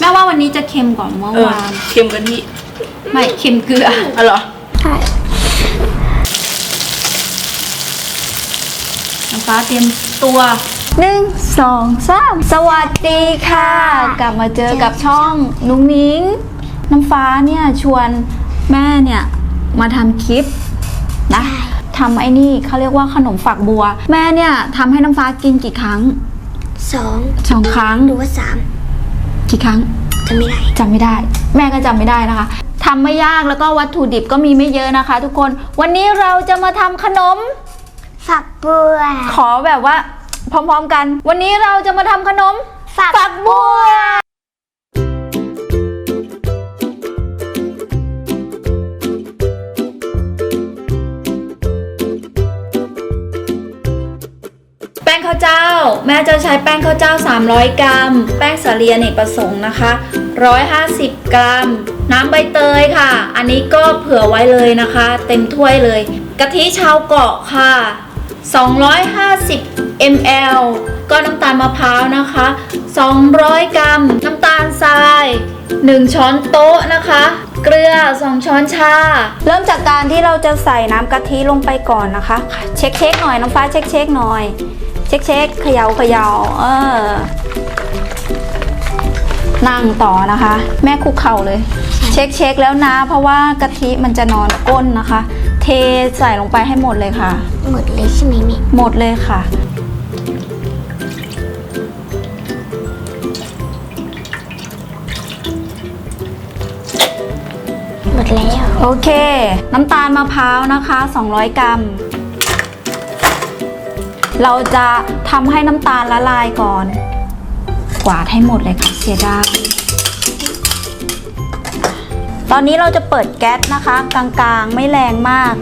แม่ว่าวันนี้จะเค็มกว่าเมื่อเออวานเค็มกะทิไม่เค็มเกลือ อ๋อเหรอใช่น้ำฟ้าเตรียมตัวหนึ่งสองสามสวัสดีค่ะ กลับมาเจอกับช่องนุ้งนิ้ง น้ำฟ้าเนี่ยชวนแม่เนี่ยมาทำคลิปนะทำไอ้นี่เขาเรียกว่าขนมฝักบัว แม่เนี่ยทำให้น้ำฟ้ากินกี่ครั้งสองสองครั้ง หรือว่าสาม กี่ครั้งจะไม่ได้จำไม่ได้ แม่ก็จำไม่ได้นะคะทำไม่ยากแล้วก็วัตถุดิบก็มีไม่เยอะนะคะ ทุกคนวันนี้เราจะมาทำขนม ฝักบัว ขอแบบว่า พร้อมๆกัน วันนี้เราจะมาทำขนมฝักฝักบัว จ้าแม่จะใช้แป้งข้าวเจ้า 300 กรัม แป้งสาลีอเนกประสงค์นะคะ 150 กรัม น้ำใบเตยค่ะ อันนี้ก็เผื่อไว้เลยนะคะ เต็มถ้วยเลย กะทิชาวเกาะค่ะ 250 ml ก็น้ำตาลมะพร้าวนะคะ 200 กรัม น้ำตาลทราย 1 ช้อนโต๊ะนะคะ เกลือ 2 ช้อนชา เริ่มจากการที่เราจะใส่น้ำกะทิลงไปก่อนนะคะ เช็คเช็คๆหน่อยน้ำฟ้าเช็คเช็คๆหน่อย เช็คเช็คๆเขยาเขยาเออนั่งต่อนะคะ แม่คุกเข่าเลย เช็คเช็คๆแล้วนะ เพราะว่ากะทิมันจะนอนก้นนะคะ เทใส่ลงไปให้หมดเลยค่ะ หมดเลยใช่ไหมแม่หมดเลยค่ะหมดแล้วโอเค น้ำตาลมะพร้าวนะคะ 200 กรัม เราจะทำให้น้ำตาลละลายก่อน กวาดให้หมดเลยค่ะเสียดายตอนนี้เราจะเปิดแก๊สนะคะ กลางๆไม่แรงมาก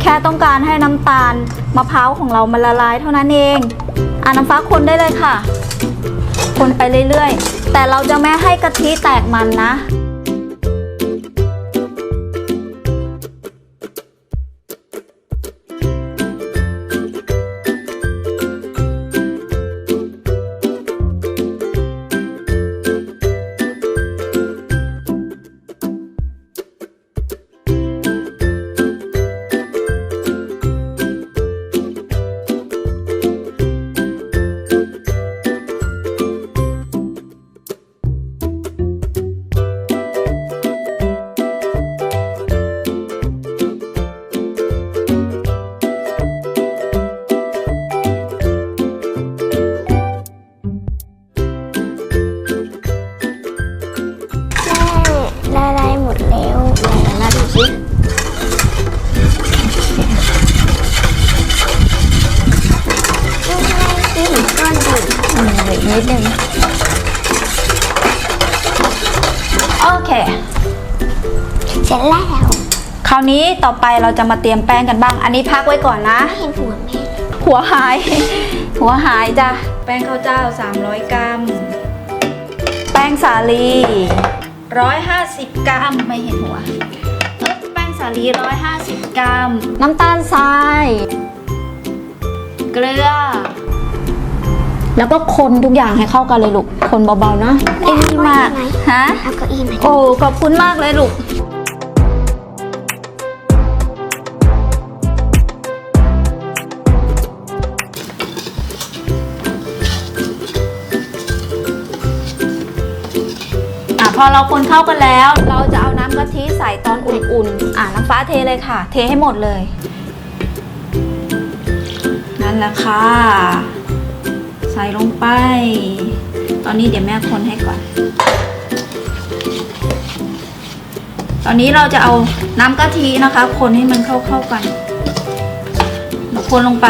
แค่ต้องการให้น้ำตาลมะพร้าวของเรามันละลายเท่านั้นเองอะน้ำฟ้าคนได้เลยค่ะ คนไปเรื่อยๆ แต่เราจะไม่ให้กะทิแตกมันนะ นี้ต่อไปเราจะมาเตรียมแป้งกันบ้าง อันนี้พักไว้ก่อนนะ ไม่เห็นหัวแม่หัวหาย หัวหายจ้ะ แป้งข้าวเจ้า 300 กรัม แป้งสาลี 150 กรัม ไม่เห็นหัวเอ้ยแป้งสาลี 150 กรัม น้ำตาลทราย เกลือ แล้วก็คนทุกอย่างให้เข้ากันเลยลูก คนเบาๆนะไอ้นี่มากฮะ เอาเก้าอี้มาโอ้ ขอบคุณมากเลยลูก พอเราคนเข้ากันแล้ว เราจะเอาน้ำกะทิใส่ตอนอุ่นๆ อะน้ำฟ้าเทเลยค่ะ เทให้หมดเลย นั่นแหละค่ะ ใส่ลงไป ตอนนี้เดี๋ยวแม่คนให้ก่อน ตอนนี้เราจะเอาน้ำกะทินะคะ คนให้มันเข้าเข้าๆกันเราคนลงไป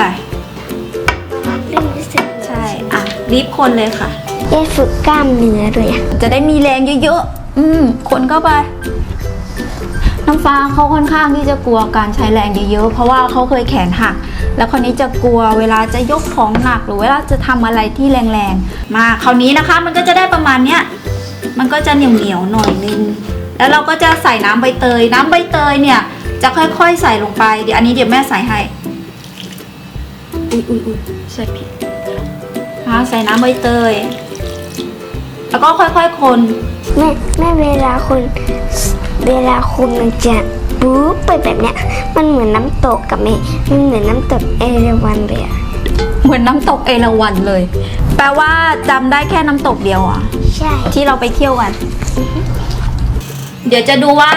เริ่มรู้สึกใช่ อะรีบคนเลยค่ะ ได้ฝึกกล้ามเนื้อด้วยอะจะได้มีแรงเยอะๆ อืมคนเข้าไป น้ำฟ้าเขาค่อนข้างที่จะกลัวการใช้แรงเยอะๆ เพราะว่าเขาเคยแขนหัก แล้วคราวนี้จะกลัวเวลาจะยกของหนักหรือเวลาจะทำอะไรที่แรงๆ มาคราวนี้นะคะ มันก็จะได้ประมาณเนี้ย มันก็จะเหนียวเหนียวๆหน่อยนึง แล้วเราก็จะใส่น้ำใบเตย น้ำใบเตยเนี่ย จะค่อยๆใส่ลงไป เดี๋ยวอันนี้เดี๋ยวแม่ใส่ให้ อุ้ยอุ้ยอุ้ยใส่ผิดนะคะใส่น้ำใบเตย แล้วก็ค่อยๆคนแม่แม่เวลาคน เวลาคนมันจะปุ๊บไปแบบเนี้ย มันเหมือนน้ำตกกับแม่มันเหมือนน้ำตกเอราวัณเลยอะเหมือนน้ำตกเอราวัณเลย แปลว่าจำได้แค่น้ำตกเดียวอะ ใช่ที่เราไปเที่ยวกัน เดี๋ยวจะดูว่า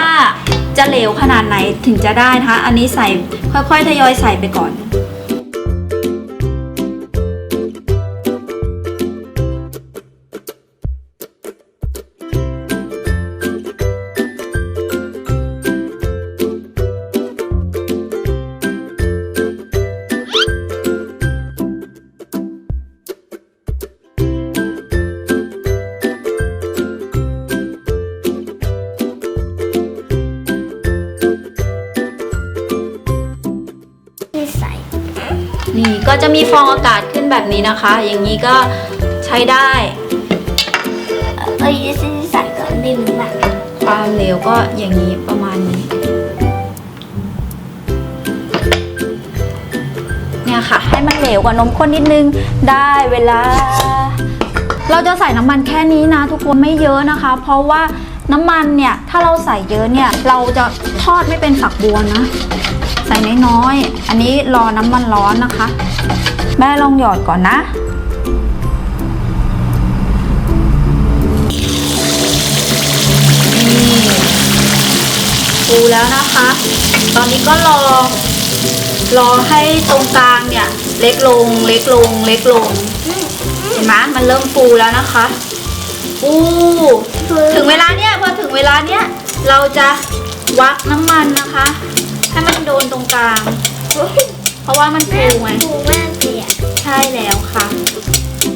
จะเหลวขนาดไหนถึงจะได้นะคะ อันนี้ใส่ค่อยๆทยอยใส่ไปก่อน จะมีฟองอากาศขึ้นแบบนี้นะคะ อย่างนี้ก็ใช้ได้เอ้ยที่ใส่ก่อนดิมแบบความเหลวก็อย่างนี้ประมาณนี้ เนี่ยค่ะ ให้มันเหลวกว่านมข้นนิดนึงได้เวลา เราจะใส่น้ำมันแค่นี้นะ ทุกคนไม่เยอะนะคะ เพราะว่าน้ำมันเนี่ย ถ้าเราใส่เยอะเนี่ย เราจะทอดไม่เป็นฝักบัวนะ ใส่น้อยๆ อันนี้รอน้ำมันร้อนนะคะ แม่ลองหยอดก่อนนะ นี่ฟูแล้วนะคะ ตอนนี้ก็รอ รอให้ตรงกลางเนี่ย เล็กลงเล็กลงเล็กลง เห็นไหมมันเริ่มฟูแล้วนะคะฟูถึงเวลาเนี่ยพอถึงเวลาเนี้ยเราจะวักน้ำมันนะคะ ให้มันโดนตรงกลาง เพราะว่ามันฟูไงฟูมากเลยอะใช่แล้วค่ะ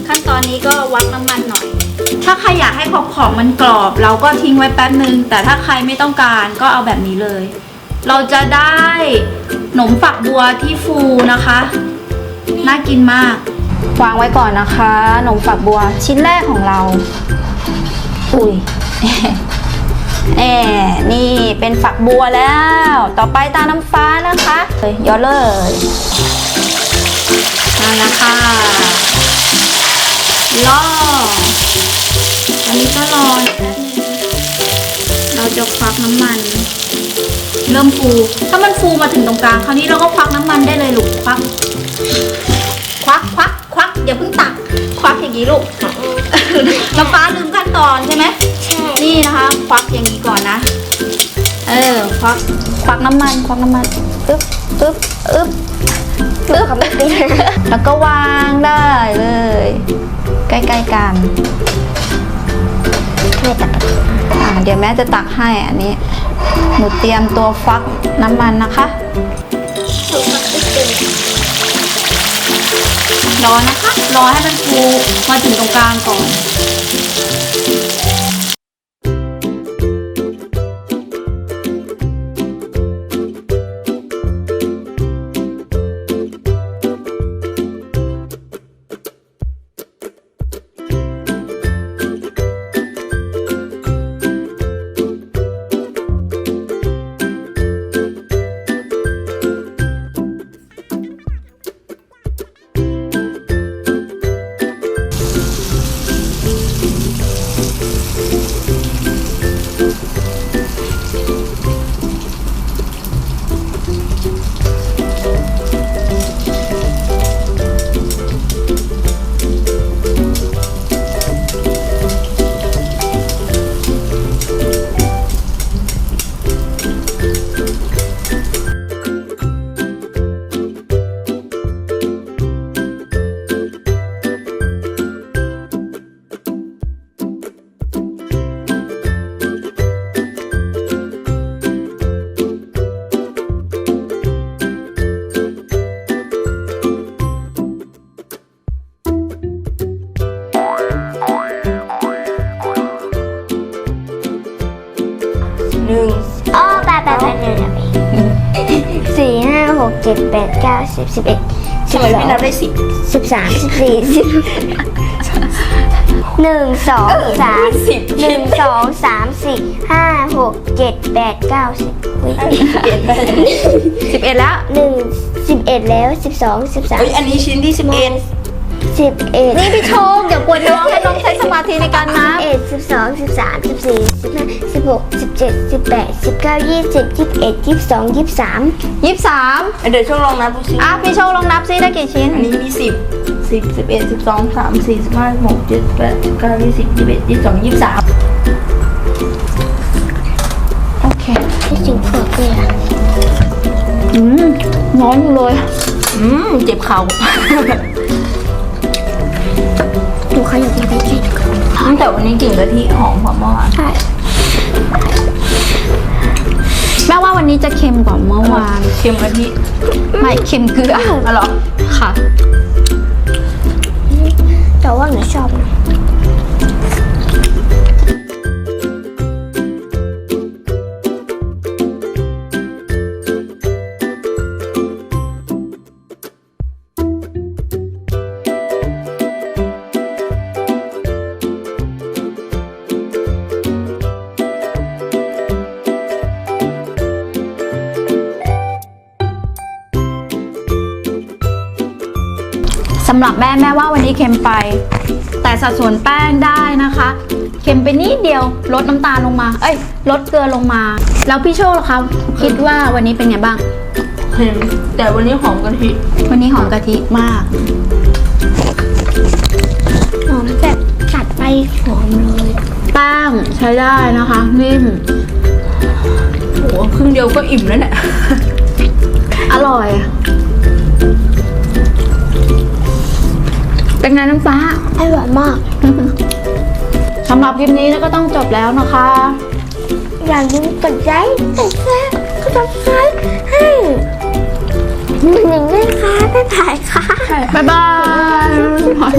ขั้นตอนนี้ก็วักน้ำมันหน่อย ถ้าใครอยากให้ขอบขอบๆมันกรอบ เราก็ทิ้งไว้แป๊บนึง แต่ถ้าใครไม่ต้องการก็เอาแบบนี้เลย เราจะได้หนมฝักบัวที่ฟูนะคะ น่ากินมาก วางไว้ก่อนนะคะหนมฝักบัวชิ้นแรกของเรา อุ้ย แอนี่เป็นฝักบัวแล้ว ต่อไปตาน้ำฟ้านะคะเฮ้ยย้อเลยมาแล้วค่ะรออันนี้ก็รอแป๊บนึงเราจะควักน้ำมัน เริ่มฟู ถ้ามันฟูมาถึงตรงกลางคราวนี้เราก็ควักน้ำมันได้เลยลูกควัก ควักควักน้ำมันควักน้ำมันอึ๊บอึ๊บอึ๊บอึ๊บแล้วก็วางได้เลย ใกล้ๆกันไม่ตัดอ่าเดี๋ยวแม่จะตักให้อันนี้ หนูเตรียมตัวฟักน้ำมันนะคะถูกกับที่เป็นรอนะคะ รอให้มันฟูมาถึงตรงกลางก่อน หนึ่งอ้อแปดแปดแปดหนึ่งสี่ห้าหกเจ็ดแปดเก้าสิบสิบเอ็ดสิทำบไมสอไม่งนับได้สิบสิบสามสิบสี่สิบหนึ่งสองสามสิบหนึ่งสองสามสี่ห้าหกเจ็ดแปดเก้าสิบอุ๊ยสิบเอ็ดแล้วหนึ่งสิบเอ็ดแล้วสิบสองสิบสามเฮ้ยอันนี้ชิ้นที่สิบเอ็ด สิบเอ็ดนี่พี่โชคอย่ากวนน้องให้น้องใช้สมาธิในการนับเอ็ดสิบสองสิบสามสิบสี่สิบห้าสิบหกสิบเจ็ดสิบแปดสิบเก้ายี่สิบยี่สิบเอ็ดยี่สิบสองยี่สิบสามยี่สิบสามเดี๋ยวช่วงลองนับดูสิอะพี่โชคลองนับซิได้กี่ชิ้น อันนี้มีสิบสิบสิบเอ็ดสิบสองสามสี่สิบห้าสิบหกเจ็ดแปดสิบเก้ายี่สิบยี่สิบเอ็ดยี่สิบสองยี่สิบสามโอเคที่สิงเผือกเลยอะอืมร้อนอยู่เลย อืม เจ็บเข่า หนูขยับมาใกล้ๆดูก่อนตั้งแต่วันนี้กลิ่นกะทิหอมกว่าเมื่อวานใช่แม่ว่าวันนี้จะเค็มกว่าเมื่อวานเค็มกะทิไม่เค็มเกลืออ๋อเหรอค่ะำหรับแม่แม่ว่าวันนี้เค็มไป แต่สัดส่วนแป้งได้นะคะ เค็มไปนิดเดียวลดน้ำตาลลงมา เอ้ยลดเกลือลงมา แล้วพี่โชคล่ะคะคิดว่าวันนี้เป็นไงบ้าง เค็มแต่วันนี้หอมกะทิ วันนี้หอมกะทิมาก หอมแบบกัดไปหอมเลยแป้งใช้ได้นะคะนิ่มโอ้โหครึ่งเดียวก็อิ่มแล้วเนี่ยอร่อย เป็นไงน้ำฟ้า อร่อยมากสำหรับคลิปนี้ก็ต้องจบแล้วนะคะ อย่าลืมกดไลค์กดแชร์กดซับสไครต์ให้หนึ่งด้วยค่ะบ๊ายบายค่ะ บ๊ายบาย